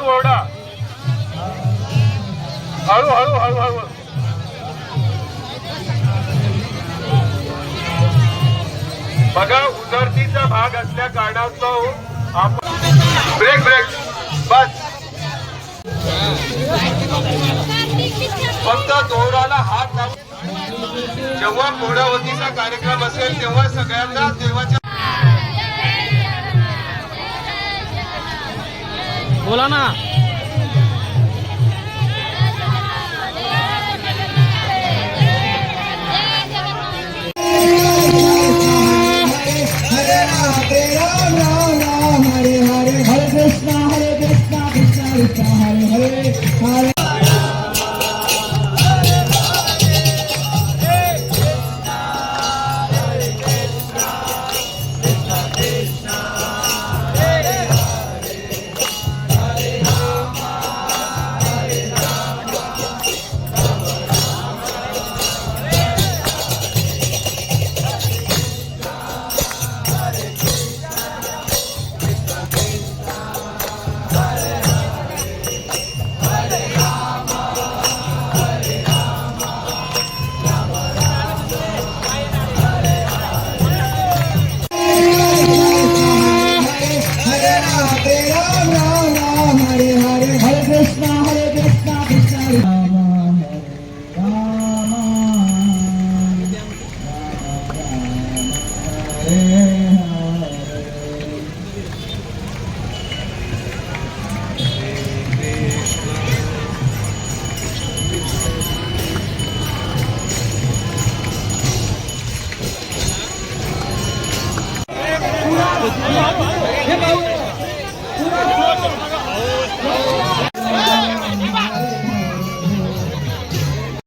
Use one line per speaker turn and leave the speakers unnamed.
हळू ओरडा हळू हळू हळू हळू. बघा उधरतीचा भाग असल्या कारणास्तव आपण ब्रेक ब्रेक. बस. फक्त दोराला हात लावून जेव्हा पोडावतीचा कार्यक्रम असेल तेव्हा सगळ्यांना देवाच्या
बोला ना
Hare Ram, Ram Ram, Hare Hare, Hare Krishna, Hare Krishna, Krishna Krishna, Hare Hare, Hare Amen.